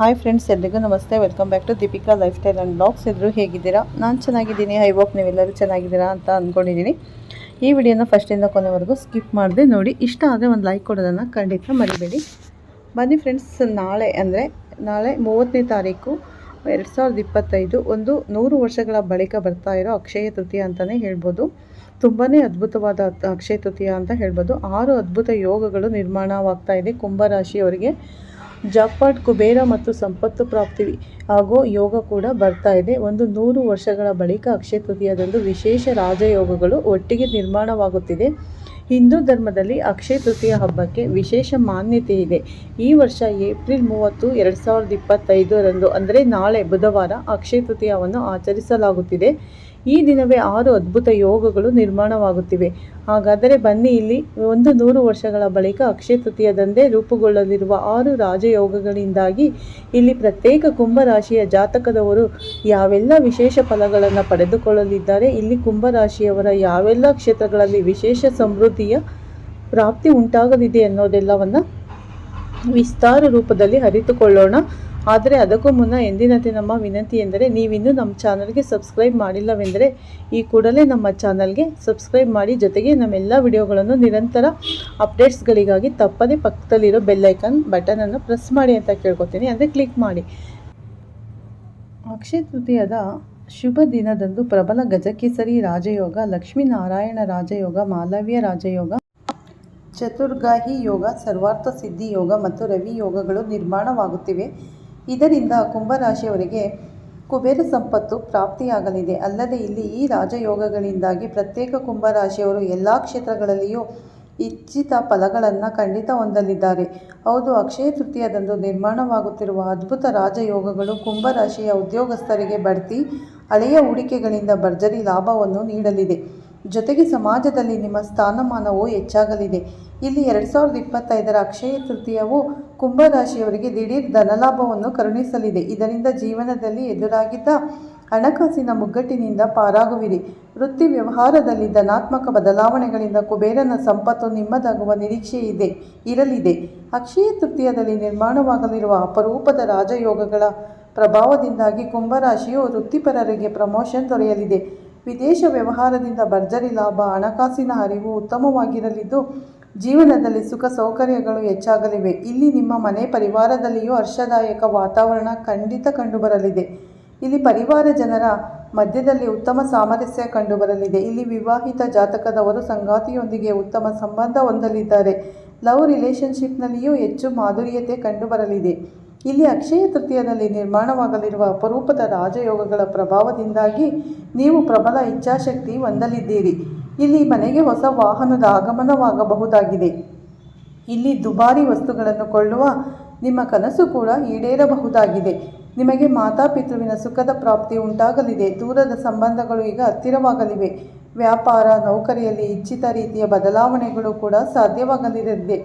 Hi friends ಎಲ್ರಿಗೂ ನಮಸ್ತೆ. Welcome back to Deepika life style and blogs ಎಲ್ಲರೂ ಹೇಗಿದ್ದೀರಾ? ನಾನು ಚೆನ್ನಾಗಿದ್ದೀನಿ. ಐ ಹೋಪ್ ನೀವೆಲ್ಲರೂ ಚೆನ್ನಾಗಿದ್ದೀರಾ ಅಂತ ಅಂದ್ಕೊಂಡಿದ್ದೀನಿ ಈ ವಿಡಿಯೋನ ಫಸ್ಟಿಂದ ಕೊನೆವರೆಗೂ ಸ್ಕಿಪ್ ಮಾಡಿದೆ ನೋಡಿ. ಇಷ್ಟ ಆದರೆ ಒಂದು ಲೈಕ್ ಕೊಡೋದನ್ನು ಖಂಡಿತ ಮರಿಬೇಡಿ. ಬನ್ನಿ ಫ್ರೆಂಡ್ಸ್ ನಾಳೆ ಅಂದರೆ ನಾಳೆ ಮೂವತ್ತನೇ ತಾರೀಕು ಎರಡು ಸಾವಿರದ ಇಪ್ಪತ್ತೈದು. ಒಂದು ನೂರು ವರ್ಷಗಳ ಬಳಿಕ ಬರ್ತಾ ಇರೋ ಅಕ್ಷಯ ತೃತೀಯ ಅಂತಲೇ ಹೇಳ್ಬೋದು. ತುಂಬಾ ಅದ್ಭುತವಾದ ಅಕ್ಷಯ ತೃತೀಯ ಅಂತ ಹೇಳ್ಬೋದು. ಆರು ಅದ್ಭುತ ಯೋಗಗಳು ನಿರ್ಮಾಣವಾಗ್ತಾ ಇದೆ ಕುಂಭರಾಶಿಯವರಿಗೆ. ಜಾಕ್ಪಾಟ್, ಕುಬೇರ ಮತ್ತು ಸಂಪತ್ತು ಪ್ರಾಪ್ತಿ ಹಾಗೂ ಯೋಗ ಕೂಡ ಬರ್ತಾ ಇದೆ. ಒಂದು ನೂರು ವರ್ಷಗಳ ಬಳಿಕ ಅಕ್ಷಯ ತೃತೀಯದಂದು ವಿಶೇಷ ರಾಜಯೋಗಗಳು ಒಟ್ಟಿಗೆ ನಿರ್ಮಾಣವಾಗುತ್ತಿದೆ. ಹಿಂದೂ ಧರ್ಮದಲ್ಲಿ ಅಕ್ಷಯ ತೃತೀಯ ಹಬ್ಬಕ್ಕೆ ವಿಶೇಷ ಮಾನ್ಯತೆ ಇದೆ. ಈ ವರ್ಷ ಏಪ್ರಿಲ್ ಮೂವತ್ತು, ಎರಡು ಸಾವಿರದ ಇಪ್ಪತ್ತೈದರಂದು ಅಂದರೆ ನಾಳೆ ಬುಧವಾರ ಅಕ್ಷಯ ತೃತೀಯವನ್ನು ಆಚರಿಸಲಾಗುತ್ತಿದೆ. ಈ ದಿನವೇ ಆರು ಅದ್ಭುತ ಯೋಗಗಳು ನಿರ್ಮಾಣವಾಗುತ್ತಿವೆ. ಹಾಗಾದರೆ ಬನ್ನಿ ಇಲ್ಲಿ ಒಂದು ನೂರು ವರ್ಷಗಳ ಬಳಿಕ ಅಕ್ಷಯ ತೃತೀಯದಂದೇ ರೂಪುಗೊಳ್ಳಲಿರುವ ಆರು ರಾಜಯೋಗಗಳಿಂದಾಗಿ ಇಲ್ಲಿ ಪ್ರತ್ಯೇಕ ಕುಂಭರಾಶಿಯ ಜಾತಕದವರು ಯಾವೆಲ್ಲ ವಿಶೇಷ ಫಲಗಳನ್ನು ಪಡೆದುಕೊಳ್ಳಲಿದ್ದಾರೆ, ಇಲ್ಲಿ ಕುಂಭರಾಶಿಯವರ ಯಾವೆಲ್ಲ ಕ್ಷೇತ್ರಗಳಲ್ಲಿ ವಿಶೇಷ ಸಮೃದ್ಧಿಯ ಪ್ರಾಪ್ತಿ ಉಂಟಾಗಲಿದೆ ಅನ್ನೋದೆಲ್ಲವನ್ನು ವಿಸ್ತಾರ ರೂಪದಲ್ಲಿ ಅರಿತುಕೊಳ್ಳೋಣ. ಆದರೆ ಅದಕ್ಕೂ ಮುನ್ನ ಎಂದಿನಂತೆ ನಮ್ಮ ವಿನಂತಿ ಎಂದರೆ ನೀವಿನ್ನೂ ನಮ್ಮ ಚಾನಲ್ಗೆ ಸಬ್ಸ್ಕ್ರೈಬ್ ಮಾಡಿಲ್ಲವೆಂದರೆ ಈ ಕೂಡಲೇ ನಮ್ಮ ಚಾನಲ್ಗೆ ಸಬ್ಸ್ಕ್ರೈಬ್ ಮಾಡಿ ಜೊತೆಗೆ ನಮ್ಮೆಲ್ಲ ವಿಡಿಯೋಗಳನ್ನು ನಿರಂತರ ಅಪ್ಡೇಟ್ಸ್ಗಳಿಗಾಗಿ ತಪ್ಪದೇ ಪಕ್ಕದಲ್ಲಿರೋ ಬೆಲ್ಲೈಕನ್ ಬಟನನ್ನು ಪ್ರೆಸ್ ಮಾಡಿ ಅಂತ ಕೇಳ್ಕೊತೀನಿ. ಅಂದರೆ ಕ್ಲಿಕ್ ಮಾಡಿ. ಅಕ್ಷಯ ತೃತೀಯದ ಶುಭ ದಿನದಂದು ಪ್ರಬಲ ಗಜಕೇಸರಿ ರಾಜಯೋಗ, ಲಕ್ಷ್ಮೀನಾರಾಯಣ ರಾಜಯೋಗ, ಮಾಲವ್ಯ ರಾಜಯೋಗ, ಚತುರ್ಗಾಹಿ ಯೋಗ, ಸರ್ವಾರ್ಥ ಸಿದ್ಧಿ ಯೋಗ ಮತ್ತು ರವಿ ಯೋಗಗಳು ನಿರ್ಮಾಣವಾಗುತ್ತಿವೆ. ಇದರಿಂದ ಕುಂಭರಾಶಿಯವರಿಗೆ ಕುಬೇರ ಸಂಪತ್ತು ಪ್ರಾಪ್ತಿಯಾಗಲಿದೆ. ಅಲ್ಲದೆ ಇಲ್ಲಿ ಈ ರಾಜಯೋಗಗಳಿಂದಾಗಿ ಪ್ರತ್ಯೇಕ ಕುಂಭರಾಶಿಯವರು ಎಲ್ಲ ಕ್ಷೇತ್ರಗಳಲ್ಲಿಯೂ ಇಚ್ಛಿತ ಫಲಗಳನ್ನು ಖಂಡಿತ ಹೊಂದಲಿದ್ದಾರೆ. ಹೌದು, ಅಕ್ಷಯ ತೃತೀಯದಂದು ನಿರ್ಮಾಣವಾಗುತ್ತಿರುವ ಅದ್ಭುತ ರಾಜಯೋಗಗಳು ಕುಂಭರಾಶಿಯ ಉದ್ಯೋಗಸ್ಥರಿಗೆ ಬಡ್ತಿ, ಹಳೆಯ ಹೂಡಿಕೆಗಳಿಂದ ಭರ್ಜರಿ ಲಾಭವನ್ನು ನೀಡಲಿದೆ. ಜೊತೆಗೆ ಸಮಾಜದಲ್ಲಿ ನಿಮ್ಮ ಸ್ಥಾನಮಾನವೂ ಹೆಚ್ಚಾಗಲಿದೆ. ಇಲ್ಲಿ ಎರಡು ಸಾವಿರದ ಇಪ್ಪತ್ತೈದರ ಅಕ್ಷಯ ತೃತೀಯವು ಕುಂಭರಾಶಿಯವರಿಗೆ ದಿಢೀರ್ ಧನಲಾಭವನ್ನು ಕರುಣಿಸಲಿದೆ. ಇದರಿಂದ ಜೀವನದಲ್ಲಿ ಎದುರಾಗಿದ್ದ ಹಣಕಾಸಿನ ಮುಗ್ಗಟ್ಟಿನಿಂದ ಪಾರಾಗುವಿರಿ. ವೃತ್ತಿ ವ್ಯವಹಾರದಲ್ಲಿ ಧನಾತ್ಮಕ ಬದಲಾವಣೆಗಳಿಂದ ಕುಬೇರನ ಸಂಪತ್ತು ನಿಮ್ಮದಾಗುವ ನಿರೀಕ್ಷೆ ಇದೆ, ಇರಲಿದೆ. ಅಕ್ಷಯ ತೃತೀಯದಲ್ಲಿ ನಿರ್ಮಾಣವಾಗಲಿರುವ ಅಪರೂಪದ ರಾಜಯೋಗಗಳ ಪ್ರಭಾವದಿಂದಾಗಿ ಕುಂಭರಾಶಿಯು ವೃತ್ತಿಪರರಿಗೆ ಪ್ರಮೋಷನ್ ದೊರೆಯಲಿದೆ. ವಿದೇಶ ವ್ಯವಹಾರದಿಂದ ಭರ್ಜರಿ ಲಾಭ, ಹಣಕಾಸಿನ ಅರಿವು ಉತ್ತಮವಾಗಿರಲಿದ್ದು, ಜೀವನದಲ್ಲಿ ಸುಖ ಸೌಕರ್ಯಗಳು ಹೆಚ್ಚಾಗಲಿವೆ. ಇಲ್ಲಿ ನಿಮ್ಮ ಮನೆ ಪರಿವಾರದಲ್ಲಿಯೂ ಹರ್ಷದಾಯಕ ವಾತಾವರಣ ಖಂಡಿತ ಕಂಡುಬರಲಿದೆ. ಇಲ್ಲಿ ಪರಿವಾರ ಜನರ ಮಧ್ಯದಲ್ಲಿ ಉತ್ತಮ ಸಾಮರಸ್ಯ ಕಂಡುಬರಲಿದೆ. ಇಲ್ಲಿ ವಿವಾಹಿತ ಜಾತಕದವರು ಸಂಗಾತಿಯೊಂದಿಗೆ ಉತ್ತಮ ಸಂಬಂಧ ಹೊಂದಲಿದ್ದಾರೆ. ಲವ್ ರಿಲೇಷನ್ಶಿಪ್ನಲ್ಲಿಯೂ ಹೆಚ್ಚು ಮಾಧುರ್ಯತೆ ಕಂಡುಬರಲಿದೆ. ಇಲ್ಲಿ ಅಕ್ಷಯ ತೃತೀಯದಲ್ಲಿ ನಿರ್ಮಾಣವಾಗಲಿರುವ ಅಪರೂಪದ ರಾಜಯೋಗಗಳ ಪ್ರಭಾವದಿಂದಾಗಿ ನೀವು ಪ್ರಬಲ ಇಚ್ಛಾಶಕ್ತಿ ಹೊಂದಲಿದ್ದೀರಿ. ಇಲ್ಲಿ ಮನೆಗೆ ಹೊಸ ವಾಹನದ ಆಗಮನವಾಗಬಹುದಾಗಿದೆ. ಇಲ್ಲಿ ದುಬಾರಿ ವಸ್ತುಗಳನ್ನು ಕೊಳ್ಳುವ ನಿಮ್ಮ ಕನಸು ಕೂಡ ಈಡೇರಬಹುದಾಗಿದೆ. ನಿಮಗೆ ಮಾತಾಪಿತೃವಿನ ಸುಖದ ಪ್ರಾಪ್ತಿ ಉಂಟಾಗಲಿದೆ. ದೂರದ ಸಂಬಂಧಗಳು ಈಗ ಹತ್ತಿರವಾಗಲಿವೆ. ವ್ಯಾಪಾರ, ನೌಕರಿಯಲ್ಲಿ ಇಚ್ಛಿತ ರೀತಿಯ ಬದಲಾವಣೆಗಳು ಕೂಡ ಸಾಧ್ಯವಾಗಲಿರಲಿದೆ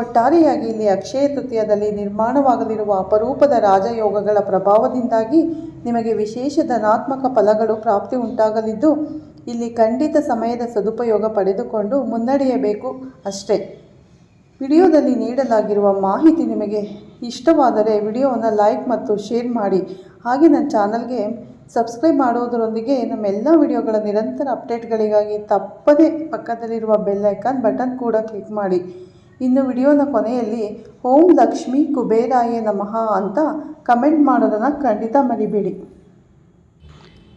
ಒಟ್ಟಾರೆಯಾಗಿ ಇಲ್ಲಿ ಅಕ್ಷಯ ತೃತೀಯದಲ್ಲಿ ನಿರ್ಮಾಣವಾಗಲಿರುವ ಅಪರೂಪದ ರಾಜಯೋಗಗಳ ಪ್ರಭಾವದಿಂದಾಗಿ ನಿಮಗೆ ವಿಶೇಷ ಧನಾತ್ಮಕ ಫಲಗಳು ಪ್ರಾಪ್ತಿ ಉಂಟಾಗಲಿದ್ದು, ಇಲ್ಲಿ ಖಂಡಿತ ಸಮಯದ ಸದುಪಯೋಗ ಪಡೆದುಕೊಂಡು ಮುನ್ನಡೆಯಬೇಕು ಅಷ್ಟೇ. ವಿಡಿಯೋದಲ್ಲಿ ನೀಡಲಾಗಿರುವ ಮಾಹಿತಿ ನಿಮಗೆ ಇಷ್ಟವಾದರೆ ವಿಡಿಯೋವನ್ನು ಲೈಕ್ ಮತ್ತು ಶೇರ್ ಮಾಡಿ. ಹಾಗೆ ನನ್ನ ಚಾನಲ್ಗೆ ಸಬ್ಸ್ಕ್ರೈಬ್ ಮಾಡೋದರೊಂದಿಗೆ ನಮ್ಮೆಲ್ಲ ವಿಡಿಯೋಗಳ ನಿರಂತರ ಅಪ್ಡೇಟ್ಗಳಿಗಾಗಿ ತಪ್ಪದೇ ಪಕ್ಕದಲ್ಲಿರುವ ಬೆಲ್ ಐಕಾನ್ ಬಟನ್ ಕೂಡ ಕ್ಲಿಕ್ ಮಾಡಿ. ಇನ್ನು ವಿಡಿಯೋನ ಕೊನೆಯಲ್ಲಿ, ಓಂ ಲಕ್ಷ್ಮಿ ಕುಬೇರಾಯ ನಮಃ ಅಂತ ಕಮೆಂಟ್ ಮಾಡೋದನ್ನು ಖಂಡಿತ ಮರಿಬೇಡಿ.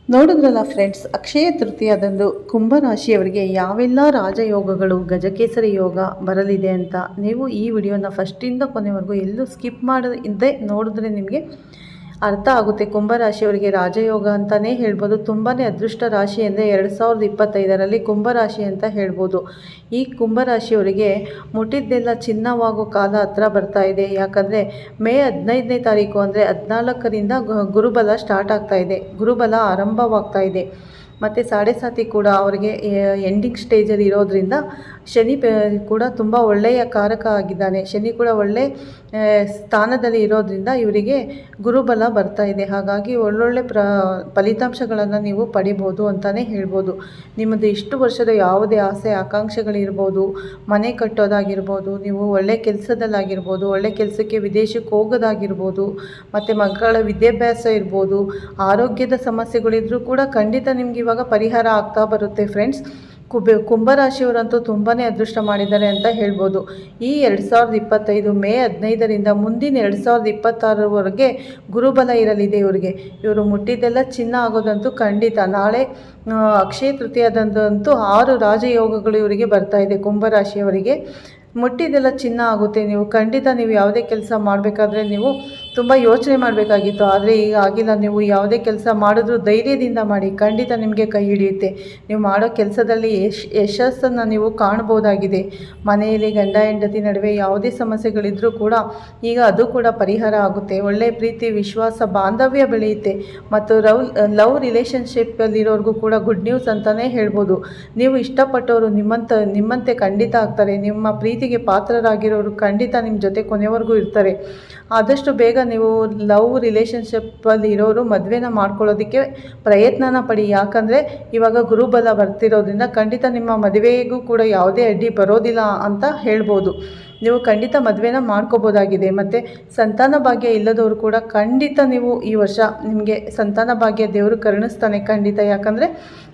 ನೋಡಿದ್ರಲ್ಲ ಫ್ರೆಂಡ್ಸ್, ಅಕ್ಷಯ ತೃತೀಯದಂದು ಕುಂಭರಾಶಿಯವರಿಗೆ ಯಾವೆಲ್ಲ ರಾಜಯೋಗಗಳು, ಗಜಕೇಸರಿ ಯೋಗ ಬರಲಿದೆ ಅಂತ ನೀವು ಈ ವಿಡಿಯೋನ ಫಸ್ಟಿಂದ ಕೊನೆವರೆಗೂ ಎಲ್ಲೂ ಸ್ಕಿಪ್ ಮಾಡದೆ ನೋಡಿದ್ರೆ ನಿಮಗೆ ಅರ್ಥ ಆಗುತ್ತೆ. ಕುಂಭರಾಶಿಯವರಿಗೆ ರಾಜಯೋಗ ಅಂತಲೇ ಹೇಳ್ಬೋದು. ತುಂಬಾ ಅದೃಷ್ಟ ರಾಶಿ ಅಂದರೆ ಎರಡು ಸಾವಿರದ ಇಪ್ಪತ್ತೈದರಲ್ಲಿ ಕುಂಭರಾಶಿ ಅಂತ ಹೇಳ್ಬೋದು. ಈ ಕುಂಭರಾಶಿಯವರಿಗೆ ಮುಟ್ಟಿದ್ದೆಲ್ಲ ಚಿನ್ನವಾಗೋ ಕಾಲ ಹತ್ರ ಬರ್ತಾ ಇದೆ. ಯಾಕಂದರೆ ಮೇ ಹದಿನೈದನೇ ತಾರೀಕು ಅಂದರೆ ಹದಿನಾಲ್ಕರಿಂದ ಗುರುಬಲ ಸ್ಟಾರ್ಟ್ ಆಗ್ತಾ ಇದೆ. ಗುರುಬಲ ಆರಂಭವಾಗ್ತಾ ಇದೆ. ಮತ್ತು ಸಾಡೆ ಸಾತಿ ಕೂಡ ಅವರಿಗೆ ಎಂಡಿಂಗ್ ಸ್ಟೇಜಲ್ಲಿ ಇರೋದ್ರಿಂದ ಶನಿ ಕೂಡ ತುಂಬ ಒಳ್ಳೆಯ ಕಾರಕ ಆಗಿದ್ದಾನೆ. ಶನಿ ಕೂಡ ಒಳ್ಳೆ ಸ್ಥಾನದಲ್ಲಿ ಇರೋದ್ರಿಂದ ಇವರಿಗೆ ಗುರುಬಲ ಬರ್ತಾ ಇದೆ. ಹಾಗಾಗಿ ಒಳ್ಳೊಳ್ಳೆ ಪ್ರ, ಫಲಿತಾಂಶಗಳನ್ನು ನೀವು ಪಡಿಬೋದು ಅಂತಲೇ ಹೇಳ್ಬೋದು. ನಿಮ್ಮದು ಇಷ್ಟು ವರ್ಷದ ಯಾವುದೇ ಆಸೆ, ಆಕಾಂಕ್ಷೆಗಳಿರ್ಬೋದು, ಮನೆ ಕಟ್ಟೋದಾಗಿರ್ಬೋದು, ನೀವು ಒಳ್ಳೆ ಕೆಲಸದಲ್ಲಾಗಿರ್ಬೋದು, ಒಳ್ಳೆ ಕೆಲಸಕ್ಕೆ ವಿದೇಶಕ್ಕೆ ಹೋಗೋದಾಗಿರ್ಬೋದು, ಮತ್ತು ಮಕ್ಕಳ ವಿದ್ಯಾಭ್ಯಾಸ ಇರ್ಬೋದು, ಆರೋಗ್ಯದ ಸಮಸ್ಯೆಗಳಿದ್ರೂ ಕೂಡ ಖಂಡಿತ ನಿಮ್ಗೆ ಇವಾಗ ಪರಿಹಾರ ಆಗ್ತಾ ಬರುತ್ತೆ ಫ್ರೆಂಡ್ಸ್. ಕುಬೆ ಕುಂಭರಾಶಿಯವರಂತೂ ತುಂಬಾ ಅದೃಷ್ಟ ಮಾಡಿದ್ದಾರೆ ಅಂತ ಹೇಳ್ಬೋದು. ಈ ಎರಡು ಸಾವಿರದ ಇಪ್ಪತ್ತೈದು ಮೇ ಹದಿನೈದರಿಂದ ಮುಂದಿನ ಎರಡು ಸಾವಿರದ ಇಪ್ಪತ್ತಾರರವರೆಗೆ ಗುರುಬಲ ಇರಲಿದೆ ಇವರಿಗೆ. ಇವರು ಮುಟ್ಟಿದ್ದೆಲ್ಲ ಚಿನ್ನ ಆಗೋದಂತೂ ಖಂಡಿತ. ನಾಳೆ ಅಕ್ಷಯ ತೃತೀಯದಂತೂ ಆರು ರಾಜಯೋಗಗಳು ಇವರಿಗೆ ಬರ್ತಾ ಇದೆ ಕುಂಭರಾಶಿಯವರಿಗೆ. ಮುಟ್ಟಿದ್ದೆಲ್ಲ ಚಿನ್ನ ಆಗುತ್ತೆ ನೀವು. ಖಂಡಿತ ನೀವು ಯಾವುದೇ ಕೆಲಸ ಮಾಡಬೇಕಾದ್ರೆ ನೀವು ತುಂಬ ಯೋಚನೆ ಮಾಡಬೇಕಾಗಿತ್ತು. ಆದರೆ ಈಗ ಆಗಿಲ್ಲ. ನೀವು ಯಾವುದೇ ಕೆಲಸ ಮಾಡಿದ್ರೂ ಧೈರ್ಯದಿಂದ ಮಾಡಿ. ಖಂಡಿತ ನಿಮಗೆ ಕೈ ಹಿಡಿಯುತ್ತೆ. ನೀವು ಮಾಡೋ ಕೆಲಸದಲ್ಲಿ ಯಶ್, ಯಶಸ್ಸನ್ನು ನೀವು ಕಾಣ್ಬೋದಾಗಿದೆ ಮನೆಯಲ್ಲಿ ಗಂಡ, ಹೆಂಡತಿ ನಡುವೆ ಯಾವುದೇ ಸಮಸ್ಯೆಗಳಿದ್ದರೂ ಕೂಡ ಈಗ ಅದು ಕೂಡ ಪರಿಹಾರ ಆಗುತ್ತೆ. ಒಳ್ಳೆಯ ಪ್ರೀತಿ, ವಿಶ್ವಾಸ, ಬಾಂಧವ್ಯ ಬೆಳೆಯುತ್ತೆ. ಮತ್ತು ರವ್ ಲವ್ ರಿಲೇಷನ್ಶಿಪ್ಪಲ್ಲಿರೋರ್ಗೂ ಕೂಡ ಗುಡ್ ನ್ಯೂಸ್ ಅಂತಲೇ ಹೇಳ್ಬೋದು. ನೀವು ಇಷ್ಟಪಟ್ಟವರು ನಿಮ್ಮಂತ, ನಿಮ್ಮಂತೆ ಖಂಡಿತ ಆಗ್ತಾರೆ. ನಿಮ್ಮ ಪ್ರೀತಿಗೆ ಪಾತ್ರರಾಗಿರೋರು ಖಂಡಿತ ನಿಮ್ಮ ಜೊತೆ ಕೊನೆವರೆಗೂ ಇರ್ತಾರೆ. ಆದಷ್ಟು ಬೇಗ ನೀವು ಲವ್ ರಿಲೇಷನ್ಶಿಪ್ಪಲ್ಲಿ ಇರೋರು ಮದುವೆನ ಮಾಡ್ಕೊಳ್ಳೋದಕ್ಕೆ ಪ್ರಯತ್ನನ ಪಡಿ. ಯಾಕಂದರೆ ಇವಾಗ ಗುರುಬಲ ಬರ್ತಿರೋದ್ರಿಂದ ಖಂಡಿತ ನಿಮ್ಮ ಮದುವೆಗೂ ಕೂಡ ಯಾವುದೇ ಅಡ್ಡಿ ಬರೋದಿಲ್ಲ ಅಂತ ಹೇಳ್ಬೋದು. ನೀವು ಖಂಡಿತ ಮದುವೆನ ಮಾಡ್ಕೋಬೋದಾಗಿದೆ. ಮತ್ತು ಸಂತಾನ ಭಾಗ್ಯ ಇಲ್ಲದವರು ಕೂಡ ಖಂಡಿತ ನೀವು ಈ ವರ್ಷ ನಿಮಗೆ ಸಂತಾನ ಭಾಗ್ಯ ದೇವರು ಕರುಣಿಸ್ತಾನೆ ಖಂಡಿತ. ಯಾಕಂದರೆ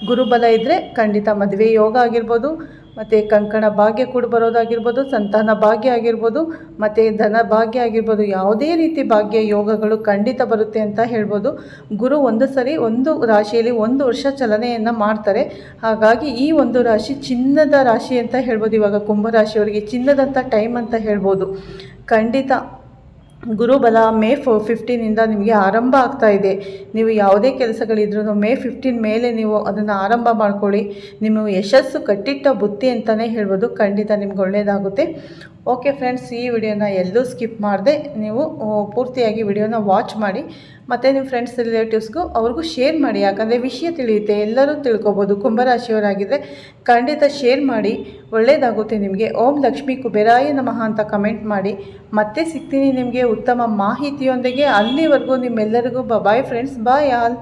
ಗುರುಬಲ ಇದ್ದರೆ ಖಂಡಿತ ಮದುವೆ ಯೋಗ ಆಗಿರ್ಬೋದು ಮತ್ತು ಕಂಕಣ ಭಾಗ್ಯ ಕೂಡ ಬರೋದಾಗಿರ್ಬೋದು, ಸಂತಾನ ಭಾಗ್ಯ ಆಗಿರ್ಬೋದು, ಮತ್ತು ಧನ ಭಾಗ್ಯ ಆಗಿರ್ಬೋದು, ಯಾವುದೇ ರೀತಿ ಭಾಗ್ಯ ಯೋಗಗಳು ಖಂಡಿತ ಬರುತ್ತೆ ಅಂತ ಹೇಳ್ಬೋದು. ಗುರು ಒಂದು ಸರಿ ಒಂದು ರಾಶಿಯಲ್ಲಿ ಒಂದು ವರ್ಷ ಚಲನೆಯನ್ನು ಮಾಡ್ತಾರೆ. ಹಾಗಾಗಿ ಈ ಒಂದು ರಾಶಿ ಚಿನ್ನದ ರಾಶಿ ಅಂತ ಹೇಳ್ಬೋದು. ಇವಾಗ ಕುಂಭರಾಶಿಯವರಿಗೆ ಚಿನ್ನದಂಥ ಟೈಮ್ ಅಂತ ಹೇಳ್ಬೋದು. ಖಂಡಿತ ಗುರುಬಲ ಮೇ ಫೋ ಫಿಫ್ಟೀನಿಂದ ನಿಮಗೆ ಆರಂಭ ಆಗ್ತಾ ಇದೆ. ನೀವು ಯಾವುದೇ ಕೆಲಸಗಳಿದ್ರೂ ಮೇ ಫಿಫ್ಟೀನ್ ಮೇಲೆ ನೀವು ಅದನ್ನು ಆರಂಭ ಮಾಡ್ಕೊಳ್ಳಿ. ನಿಮ್ಮ ಯಶಸ್ಸು ಕಟ್ಟಿಟ್ಟ ಬುತ್ತಿ ಅಂತಲೇ ಹೇಳ್ಬೋದು. ಖಂಡಿತ ನಿಮ್ಗೆ ಒಳ್ಳೆಯದಾಗುತ್ತೆ ಓಕೆ ಫ್ರೆಂಡ್ಸ್ ಈ ವಿಡಿಯೋನ ಎಲ್ಲೂ ಸ್ಕಿಪ್ ಮಾಡದೆ. ನೀವು ಪೂರ್ತಿಯಾಗಿ ವಿಡಿಯೋನ ವಾಚ್ ಮಾಡಿ. ಮತ್ತು ನಿಮ್ಮ ಫ್ರೆಂಡ್ಸ್ ರಿಲೇಟಿವ್ಸ್ಗೂ ಅವ್ರಿಗೂ ಶೇರ್ ಮಾಡಿ. ಯಾಕಂದರೆ ವಿಷಯ ತಿಳಿಯುತ್ತೆ, ಎಲ್ಲರೂ ತಿಳ್ಕೊಬೋದು. ಕುಂಭರಾಶಿಯವರಾಗಿದ್ದರೆ ಖಂಡಿತ ಶೇರ್ ಮಾಡಿ. ಒಳ್ಳೆಯದಾಗುತ್ತೆ ನಿಮಗೆ. ಓಂ ಲಕ್ಷ್ಮೀ ಕುಬೇರಾಯ ನಮಃ ಅಂತ ಕಮೆಂಟ್ ಮಾಡಿ. ಮತ್ತೆ ಸಿಗ್ತೀನಿ ನಿಮಗೆ ಉತ್ತಮ ಮಾಹಿತಿಯೊಂದಿಗೆ. ಅಲ್ಲಿವರೆಗೂ ನಿಮ್ಮೆಲ್ಲರಿಗೂ ಬಾಯ್ ಫ್ರೆಂಡ್ಸ್ ಬಾಯ್ ಆಲ್